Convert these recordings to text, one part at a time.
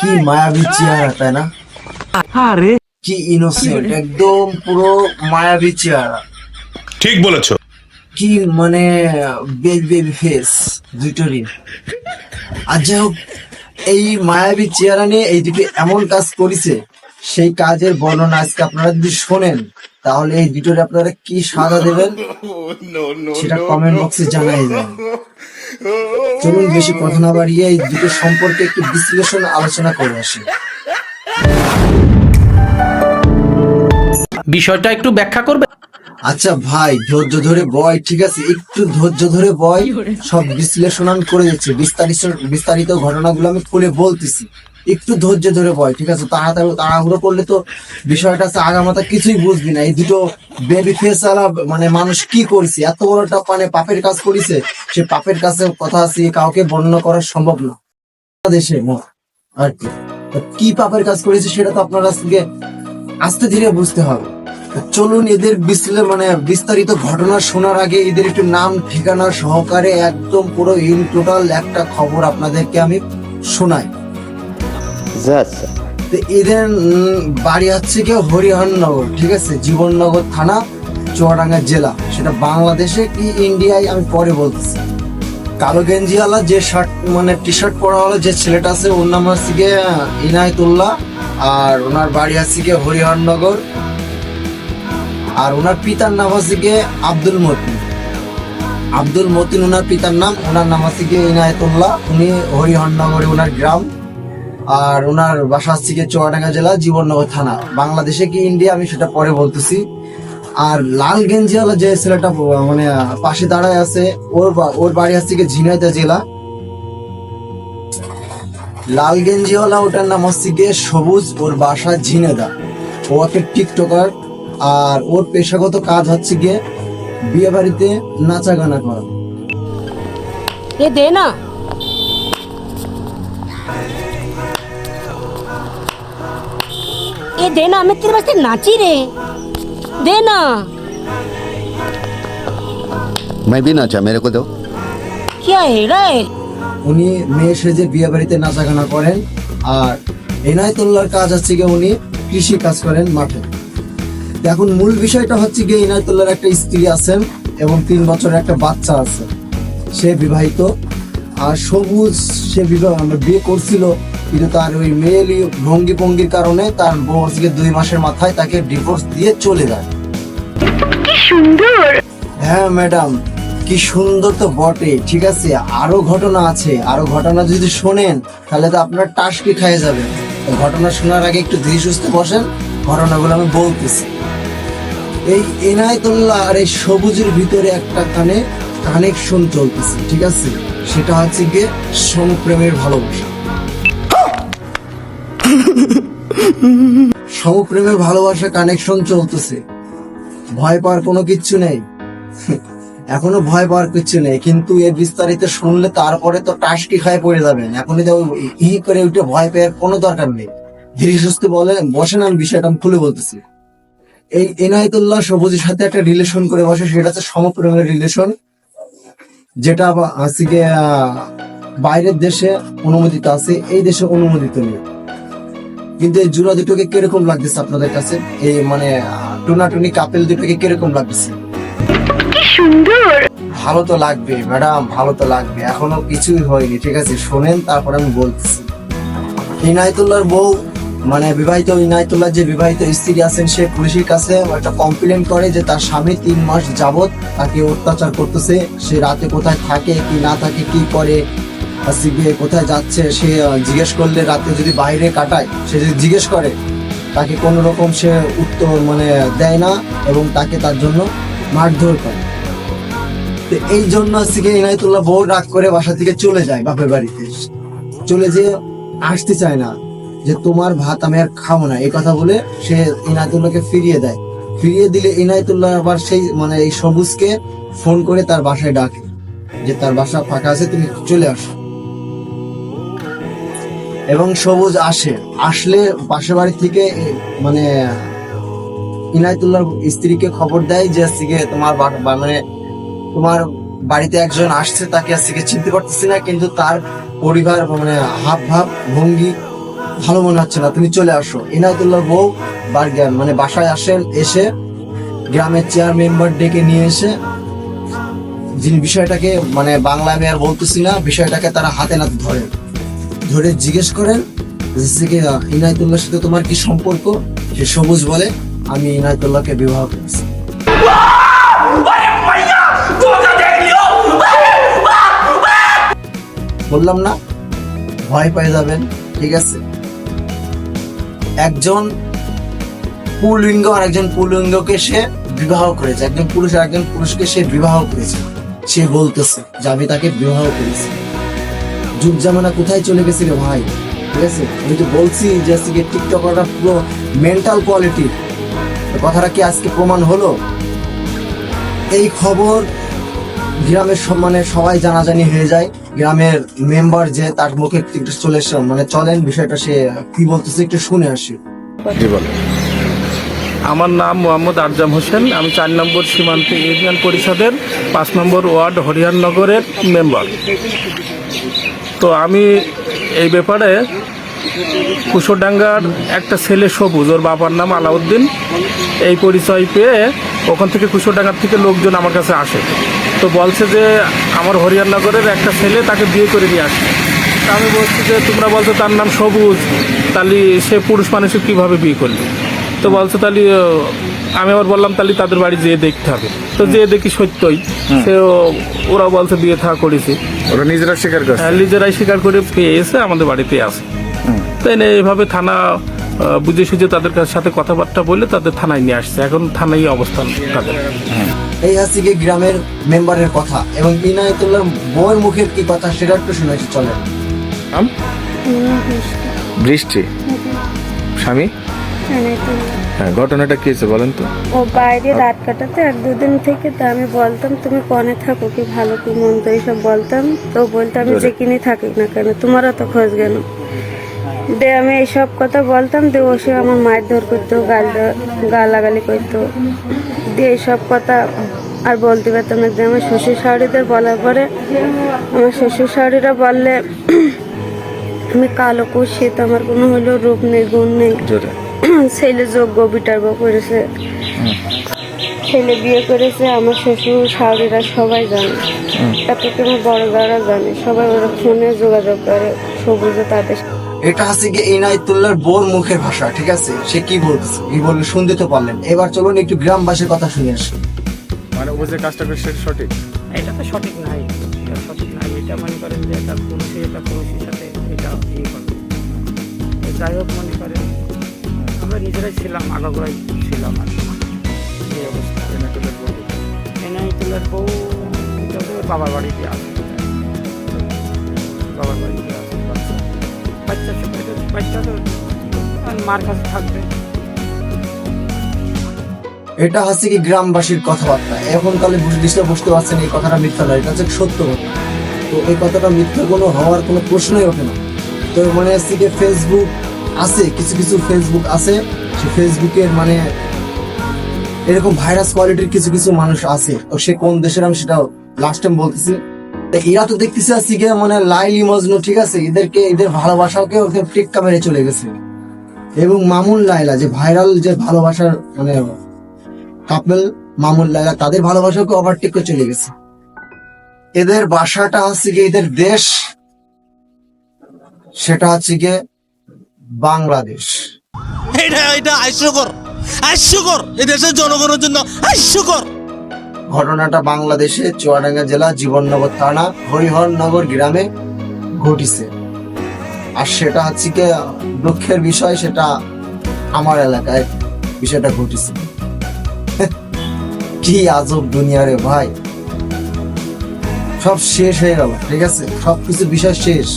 কি মায়াবী চেহারা তাই না? আরে। কি ইনোসেন্ট একদম পুরো মায়াবী চেহারা ঠিক বলেছ। কি মানে বেবি বেবি ফেস দুটোরই আর যাই হোক এই মায়াবী চেহারা নিয়ে এই দুটো এমন কাজ করেছে সেই কাজের বর্ণনা আজকে আপনারা যদি শোনেন তাহলে এই দুটোর আপনারা কি সাজা দেবেন? সেটা কমেন্ট বক্সে জানাই দেন। চলুন বেশি কথা না বাড়িয়ে এই দুটো সম্পর্কে একটু বিশ্লেষণ আলোচনা করে আসি। বিষয়টা একটু ব্যাখ্যা করবে? আচ্ছা ভাই ধৈর্য ধরে বয় ঠিক আছে? একটু ধৈর্য ধরে বয় সব বিশ্লেষণ করে যাচ্ছে। বিস্তারিত বিস্তারিত ঘটনাগুলো আমি খুলে বলতেছি। একটু ধৈর্য ধরে বয় ঠিক আছে? তাড়াতাড়ি, তাড়াহুড়ো করলে তো বিষয়টা আছে আগামাতা কিছুই বুঝবি না। এই দুটো বেবি ফেস আলা মানে মানুষ কি করছে? এত বড় একটা মানে পাপের কাজ করেছে, সে পাপের কাছে কথা আছে কাউকে বর্ণনা করা সম্ভব না। দেশে আর কি? কি পাপের কাজ করেছে সেটা তো আপনারা আজকে, আস্তে ধীরে বুঝতে হবে। চলুন এদের বিশ্লে মানে বিস্তারিত ঘটনা শোনার আগে এদের একটু নাম, ঠিকানা সহকারে একদম পুরো ইন টোটাল একটা খবর আপনাদেরকে আমি শোনাই। আচ্ছা তো এদের বাড়ি হচ্ছে কি হরিহরনগর, ঠিক আছে? জীবননগর থানা, চুয়াডাঙ্গা জেলা। সেটা বাংলাদেশে কি ইন্ডিয়ায় আমি পরে বলতেছি। কালো গেঞ্জিওয়ালা যে শার্ট মানে টি শার্ট পরা হলো, যে ছেলেটা আছে, ওর নাম হচ্ছে গিয়ে ইনায়তুল্লাহ। আর ওনার বাড়ি আছে গিয়ে হরিহরনগর। আর ওনার পিতার নাম হচ্ছে গিয়ে আব্দুল মতিন। আব্দুল মতিন, ওনার পিতার নাম, ওনার নাম হচ্ছে গিয়ে ইনায়তুল্লাহ। উনি হরিহরনগরে ওনার গ্রাম। আর ওনার বাসা থেকে চুয়াডাঙ্গা জেলা, জীবননগর থানা। বাংলাদেশে কি ইন্ডিয়া আমি সেটা পরে বলতেছি। আর লাল গেঞ্জিওয়ালা যে ছেলেটা মানে পাশে দাঁড়ায় আছে, ওর ওর বাড়ি আসছে কি ঝিনাইদা জেলা। লাল গেঞ্জিওয়ালা, ওটার নাম হচ্ছে গিয়ে সবুজ, ওর বাসা ঝিনেদা ও একটা টিকটকার, আর ওর পেশাগত কাজ হচ্ছে গিয়ে বিয়ে বাড়িতে নাচা গানা করা। এ দে না। ये दे ना मैं तेरे वास्ते नाची रे दे ना मैं भी नाचा मेरे को दो क्या है रे উনি মেয়ে সেজে বিয়ে বাড়িতে নাচা গানা করেন আর এনায়তুল্লাহর কাজ হচ্ছে গিয়ে উনি কৃষি কাজ করেন মাঠে তো এখন মূল বিষয়টা হচ্ছে গিয়ে ইনায়তুল্লাহর একটা স্ত্রী আছেন এবং তিন বছরের একটা বাচ্চা আছে সে বিবাহিত আর সবুজ সে বিবাহ আমরা বিয়ে করছিল কিন্তু তার ওই মেয়েলি ভঙ্গি ভঙ্গির কারণে তার বউ হচ্ছে গিয়ে দুই মাসের মাথায় তাকে ডিভোর্স দিয়ে চলে যায়। হ্যাঁ ম্যাডাম কি সুন্দর তো বটে ঠিক আছে? আরও ঘটনা আছে আরও ঘটনা যদি শোনেন তাহলে তো আপনার টাসকি খাইয়ে যাবে। ঘটনা শোনার আগে একটু ধীরে সুস্থে বসেন ঘটনাগুলো আমি বলতেছি। এই এনায়তুল্লাহ আর এই সবুজের ভিতরে একটা কানে কানেকশন চলতেছে ঠিক আছে? সেটা হচ্ছে গিয়ে সমপ্রেমের ভালোবাসা। সমপ্রেমের ভালোবাসা কানেকশন চলতেছে। ভয় পাওয়ার কোনো কিচ্ছু নেই। এখনও ভয় পাওয়ার কিছু নেই কিন্তু এর বিস্তারিত শুনলে তারপরে তো টাসকি খায় পড়ে যাবেন। এখনই তো ই করে উঠে ভয় পাওয়ার কোনো দরকার নেই। ধীরে সুস্থে বলে বসেন আমি বিষয়টা আমি খুলে বলতেছি। এই এনায়তুল্লাহ সবুজের সাথে একটা রিলেশন করে বসে সেটা হচ্ছে সমপ্রেমের রিলেশন যেটা আহ, বাইরের দেশে অনুমোদিত আছে এই দেশে অনুমোদিত নেই। কিন্তু এই জুড়া দুটোকে কীরকম লাগতেছে আপনাদের কাছে? এই মানে টুনাটুনি কাপেল দুটোকে কীরকম লাগতেছে? সুন্দর! ভালো তো লাগবে ম্যাডাম ভালো তো লাগবে। এখনও কিছুই হয়নি ঠিক আছে? শোনেন তারপর আমি বলতেছি। ইনায়তুল্লাহর বউ মানে বিবাহিত ইনায়তুল্লাহ যে বিবাহিত স্ত্রী আছেন সে পুলিশের কাছে একটা কমপ্লেন করে যে তার স্বামী তিন মাস যাবত তাকে অত্যাচার করতেছে। সে রাতে কোথায় থাকে কি না থাকে কি করে গিয়ে কোথায় যাচ্ছে, সে জিজ্ঞেস করলে রাতে যদি বাইরে কাটায়, সে যদি জিজ্ঞেস করে, তাকে কোনো রকম সে উত্তর মানে দেয় না এবং তাকে তার জন্য মারধর করে। তো এই জন্য আজকে ইনায়তুল্লাহ বউ রাগ করে বাসা থেকে চলে যায় বাপের বাড়িতে। চলে যেয়ে আসতে চায় না যে, তোমার ভাত আমি আর খাব না। এই কথা বলে সে ইনায়তুল্লাহকে ফিরিয়ে দেয়। ফিরিয়ে দিলে ইনায়তুল্লাহ আবার সেই মানে এই সবুজকে ফোন করে তার বাসায় ডাকে যে, তার বাসা ফাঁকা আছে, তুমি চলে আসো। এবং সবুজ আসে। আসলে পাশের বাড়ি থেকে মানে ইনায়তুল্লাহর স্ত্রীকে খবর দেয় যে, আজকে তোমার মানে তোমার বাড়িতে একজন আসছে, তাকে আজকে চিনতে পারতেছি না, কিন্তু তার পরিবার মানে হাব ভাব, ভঙ্গি, ভালো মনে হচ্ছে না। তুমি চলে আসো। ইনায়তুল্লাহ বউ বার্গান মানে বাসায় আসেন এসে গ্রামের চেয়ার মেম্বার ডেকে নিয়ে এসে, যিনি বিষয়টাকে মানে বাংলা আমি আর বলতেছি না, বিষয়টাকে তারা হাতে নাতে ধরেন ধরে জিজ্ঞেস করেন যে ইনায়তুল্লাহর সাথে তোমার কি সম্পর্ক? সে সবুজ বলে, আমি ইনায়তুল্লাহকে বিবাহ করেছি। বললাম, না, ভয় পেয়ে যাবেন, ঠিক আছে? একজন পুলিঙ্গ আর একজন পুলিঙ্গকে সে বিবাহ করেছে। একজন পুরুষ আর একজন পুরুষকে সে বিবাহ করেছে। সে বলতেছে যে আমি তাকে বিবাহ করেছি। যুগ জামানা কোথায় চলে গেছে রে ভাই? ঠিক আছে? আমি তো বলছি যে আজকে টিকটকাররা পুরো মেন্টাল কোয়ালিটি কথাটা কি আজকে প্রমাণ হলো? এই খবর গ্রামের সম্মানে সবাই জানাজানি হয়ে যায়। গ্রামের মেম্বার যে তার মুখে একটু চলে এসে মানে চলেন বিষয়টা সে কি বলতেছে একটু শুনে আসি। আমার নাম মোহাম্মদ আরজাম হোসেন আমি চার নম্বর সীমান্ত ইউনিয়ন পরিষদের পাঁচ নম্বর ওয়ার্ড হরিয়ারনগরের মেম্বার তো আমি এই ব্যাপারে কুশোডাঙ্গার একটা ছেলে সবুজ, ওর বাবার নাম আলাউদ্দিন। এই পরিচয় পেয়ে ওখান থেকে কুশোডাঙ্গার থেকে লোকজন আমার কাছে আসে। তো বলছে যে আমার হরিয়ারনগরের একটা ছেলে তাকে বিয়ে করে নিয়ে আসছে। তা আমি বলছি যে তোমরা বলছো তার নাম সবুজ, তাহলে সে পুরুষ মানুষের কীভাবে বিয়ে করলি তো বলছে তাহলে আমি আবার বললাম তাহলে তাদের বাড়ি যেয়ে দেখতে হবে। তো যেয়ে দেখি সত্যই সে ওরা বলছে বিয়ে থা করেছি। ওরা নিজেরা স্বীকার করে হ্যাঁ, নিজেরাই স্বীকার করে পেয়ে এসে আমাদের বাড়িতে আসে। তাই না এইভাবে থানা বুঝে সুঝে তাদের কাছে সাথে কথাবার্তা বলে তাদের থানায় নিয়ে আসছে। এখন থানায় অবস্থান তাদের। এই আজকে গ্রামের মেম্বারের কথা এবং ইনায়তুল্লাহ বউয়ের মুখের কি কথা সেটা একটু শুনে চলে বৃষ্টি? স্বামী? হ্যাঁ ঘটনাটা কি হয়েছে বলেন তো? ও বাইরে রাত কাটাতে এক দুদিন থেকে তো আমি বলতাম তুমি কনে থাকো কি ভালো কি মন্দ? এইসব বলতাম। তো বলতো আমি যেখানে থাকি না কেন তোমারও তো খোঁজ গেল। দে আমি এইসব কথা বলতাম দে ও সে আমার মারধর করতো গাল গালাগালি করতো। দিয়ে এইসব কথা আর বলতে পারতাম না। যে আমার শ্বশুর শাড়িদের বলার পরে আমার শ্বশুর শাড়িরা বললে আমি কালো কুশি তো আমার কোনো হলো রূপ নেই গুণ নেই। ছেলে যোগ্য বিটার্ব করেছে। ছেলে বিয়ে করেছে আমার শ্বশুর শাশুড়িরা সবাই জানে। এতকে আমার বড় দাদা জানে সবাই ওরা ফোনে যোগাযোগ করে সবুজে তাদের। এটা হচ্ছে কি ইনায়তুল্লাহর বউর মুখের ভাষা ঠিক আছে? সে কি বলতেছে? কি বলল শুনতে তো পারলেন। এবার চলুন একটু গ্রামবাসীর কথা শুনে আসি। মানে ও যে কাজটা করছে সেটা সঠিক? এটা তো সঠিক নাই। এটা সঠিক নাই এটা মনে করেন যে এটা পুরুষে এটা পুরুষের সাথে এটা ইয়ে করবে যাই হোক মনে করেন আমরা নিজেরাই ছিলাম আগাগোড়াই ছিলাম আর এই অবস্থা। বউ ওর বাবার বাড়িতে আছে বাবার বাড়িতে বাচ্চা বাচ্চা বাচ্চা তো মার কাছে থাকবে। এটা হচ্ছে কি গ্রামবাসীর কথাবার্তা। এখন তাহলে বুঝতে বুঝতে পারছেন এই কথাটা মিথ্যা নয় এটা হচ্ছে সত্য কথা। তো এই কথাটা মিথ্যা কোনো হওয়ার কোনো প্রশ্নই ওঠে না। তো মনে হচ্ছে কি ফেসবুক আছে, কিছু কিছু ফেসবুক আছে সে ফেসবুকের মানে এরকম ভাইরাস কোয়ালিটির কিছু কিছু মানুষ আছে। তো সে কোন দেশের আমি সেটা লাস্ট টাইম বলতেছি। এরা তো দেখতেছি আজকে গিয়ে মানে লাইলি মজনু ঠিক আছে? এদেরকে, এদের ভালোবাসাকে ওদের টেক্কা মেরে চলে গেছে। এবং মামুন লাইলা যে ভাইরাল যে ভালোবাসার মানে কাপল মামুন লাইলা তাদের ভালোবাসাকে ওভারটেক করে চলে গেছে। এদের বাসাটা হচ্ছে গিয়ে এদের দেশ। সেটা হচ্ছে গিয়ে বাংলাদেশ। এটা এটা হাস্যকর হাস্যকর এই দেশের জনগণের জন্য হাস্যকর ঘটনাটা বাংলাদেশে চুয়াডাঙ্গা জেলা জীবননগর থানা হরিহরনগর গ্রামে ঘটিছে। আর সেটা হচ্ছে কি দুঃখের বিষয় সেটা আমার এলাকায় বিষয়টা ঘটেছে। কি আজব দুনিয়া রে ভাই। সব শেষ হয়ে গেল ঠিক আছে? সবকিছু বিষয় শেষ।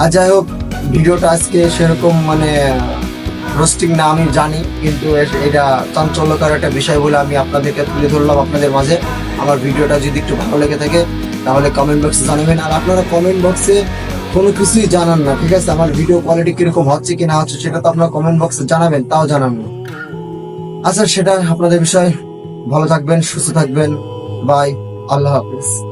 আর যাই হোক, ভিডিওটা আজকে সেরকম মানে রোস্টিং না আমি জানি, কিন্তু এটা চাঞ্চল্যকর একটা বিষয় বলে আমি আপনাদেরকে তুলে ধরলাম আপনাদের মাঝে। আমার ভিডিওটা যদি একটু ভালো লেগে থাকে, তাহলে কমেন্ট বক্সে জানাবেন। আর আপনারা কমেন্ট বক্সে কোনো কিছুই জানান না, ঠিক আছে? আমার ভিডিও কোয়ালিটি কীরকম হচ্ছে কি না হচ্ছে, সেটা তো আপনারা কমেন্ট বক্সে জানাবেন, তাও জানান না। আচ্ছা সেটা আপনাদের বিষয়। ভালো থাকবেন, সুস্থ থাকবেন। বাই আল্লাহ হাফিজ।